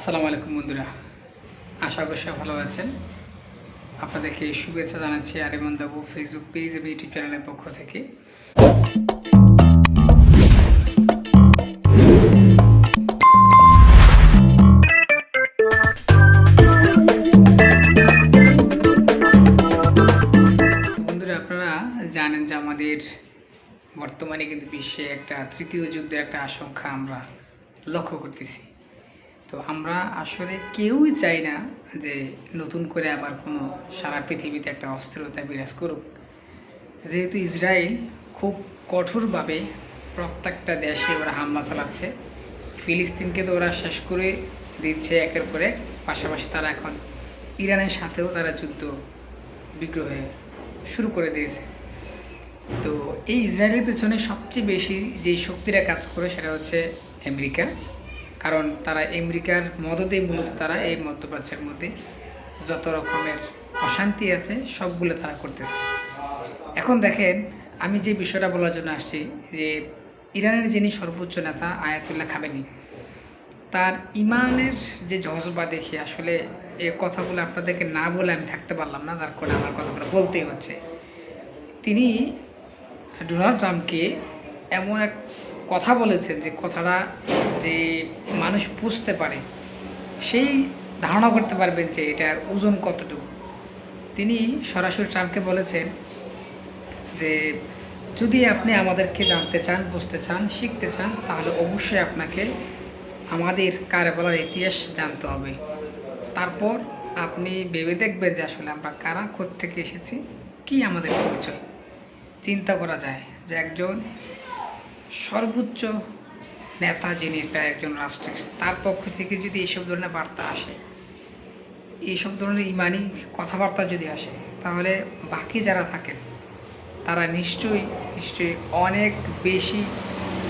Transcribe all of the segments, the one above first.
আসসালামু আলাইকুম বন্ধুরা। আশা করি সবাই ভালো আছেন। আপনাদেরকে শুভেচ্ছা জানাচ্ছি আরিমন দাবু ফেসবুক পেজ এবং ইউটিউব চ্যানেলের পক্ষ থেকে। বন্ধুরা, আপনারা জানেন যে আমাদের বর্তমানে কিন্তু বিশ্বে একটা তৃতীয় যুদ্ধের একটা আশঙ্কা আমরা লক্ষ্য করতেছি। তো আমরা আসলে কেউই চাই না যে নতুন করে আবার কোনো সারা পৃথিবীতে একটা অস্থিরতা বিরাজ করুক। যেহেতু ইসরায়েল খুব কঠোরভাবে প্রত্যেকটা দেশে ওরা হামলা চালাচ্ছে, ফিলিস্তিনকে তো ওরা শেষ করে দিচ্ছে একের পর পাশাপাশি তারা এখন ইরানের সাথেও তারা যুদ্ধ বিগ্রহে শুরু করে দিয়েছে। তো এই ইসরায়েলের পেছনে সবচেয়ে বেশি যে শক্তিটা কাজ করে সেটা হচ্ছে আমেরিকা। কারণ তারা আমেরিকার মদতে মূলত তারা এই মধ্যপ্রাচ্যের মধ্যে যত রকমের অশান্তি আছে, সবগুলো তারা করতেছে। এখন দেখেন, আমি যে বিষয়টা বলার জন্য আসছি যে ইরানের যিনি সর্বোচ্চ নেতা আয়াতুল্লাহ খামেনি, তার ইমানের যে জজবা দেখি আসলে এই কথাগুলো আপনাদেরকে না বলে আমি থাকতে পারলাম না, যার কারণে আমার কথাগুলো বলতেই হচ্ছে। তিনি ডোনাল্ড ট্রাম্পকে এমন এক কথা বলেছেন যে কথাটা যে মানুষ বুঝতে পারে, সেই ধারণা করতে পারবেন যে এটার ওজন কতটুকু। তিনি সরাসরি ট্রাম্পকে বলেছেন যে যদি আপনি আমাদেরকে জানতে চান, বুঝতে চান, শিখতে চান, তাহলে অবশ্যই আপনাকে আমাদের কারবালার ইতিহাস জানতে হবে। তারপর আপনি ভেবে দেখবেন যে আসলে আমরা কারা থেকে এসেছি, কি আমাদের পরিচয়। চিন্তা করা যায় যে একজন সর্বোচ্চ নেতা যিনি একটা একজন রাষ্ট্রের। তার পক্ষ থেকে যদি এইসব ধরনের বার্তা আসে এইসব ধরনের ইমানি কথাবার্তা যদি আসে, তাহলে বাকি যারা থাকেন, তারা নিশ্চয়ই নিশ্চয়ই অনেক বেশি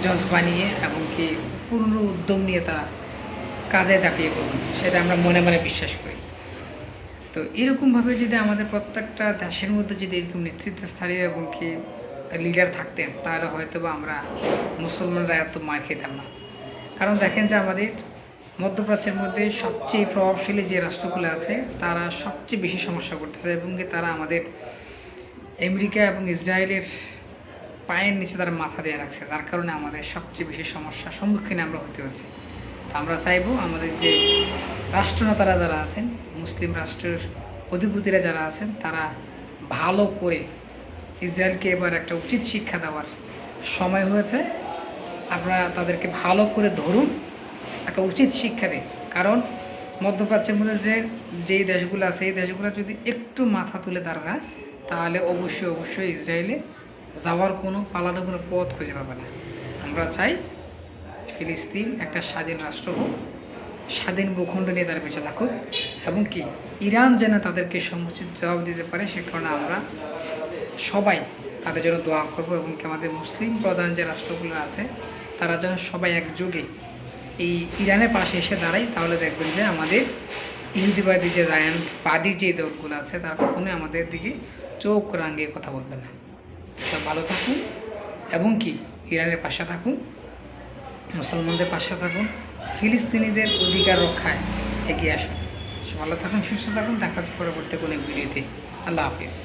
জজবা নিয়ে এমনকি পূর্ণ উদ্যম নিয়ে তারা কাজে ঝাঁপিয়ে পড়বেন। সেটা আমরা মনে মনে বিশ্বাস করি। তো এরকমভাবে যদি আমাদের প্রত্যেকটা দেশের মধ্যে যদি এরকম নেতৃত্বস্থানীয় এবং কি লিডার থাকতেন, তাহলে হয়তো বা আমরা মুসলমানরা এত মার খেতাম না। কারণ দেখেন যে আমাদের মধ্যপ্রাচ্যের মধ্যে সবচেয়ে প্রভাবশালী যে রাষ্ট্রগুলো আছে, তারা সবচেয়ে বেশি সমস্যা করতেছে এবং কি তারা আমাদের আমেরিকা এবং ইসরায়েলের পায়ের নিচে তারা মাথা দিয়ে রাখছে, যার কারণে আমাদের সবচেয়ে বেশি সমস্যার সম্মুখীন আমরা হতে হচ্ছে। আমরা চাইব আমাদের যে রাষ্ট্রনেতারা যারা আছেন, মুসলিম রাষ্ট্রের অধিপতিরা যারা আছেন, তারা ভালো করে ইসরায়েলকে এবার একটা উচিত শিক্ষা দেওয়ার সময় হয়েছে। আপনারা তাদেরকে ভালো করে ধরুন, একটা উচিত শিক্ষা দিন। কারণ মধ্যপ্রাচ্যের মধ্যে যে, যেই দেশগুলো আছে, এই দেশগুলো যদি একটু মাথা তুলে দাঁড়ায়, তাহলে অবশ্যই অবশ্যই ইসরায়েলে যাওয়ার কোনো, পালানোর কোনো পথ খুঁজে পাবে না। আমরা চাই ফিলিস্তিন একটা স্বাধীন রাষ্ট্র হোক, স্বাধীন ভূখণ্ড নিয়ে তারা বেঁচে থাকুক, এবং কি, ইরান যেন তাদেরকে সমুচিত জবাব দিতে পারে, সে কারণে আমরা সবাই তাদের জন্য দোয়া করব এবং কি আমাদের মুসলিম প্রধান যে রাষ্ট্রগুলো আছে, তারা যেন সবাই একযোগে এই ইরানের পাশে এসে দাঁড়ায়। তাহলে দেখবেন যে আমাদের ইহুদিবাদী যে বাদী যে দলগুলো আছে, তারা কখনোই আমাদের দিকে চোখ রাঙিয়ে কথা বলবে না। সব ভালো থাকুন এবং কি ইরানের পাশে থাকুন, মুসলমানদের পাশে থাকুন, ফিলিস্তিনিদের অধিকার রক্ষায় এগিয়ে আসুন। ভালো থাকুন, সুস্থ থাকুন, দেখা পরবর্তী কোনো ভিডিওতে। আল্লাহ হাফিজ।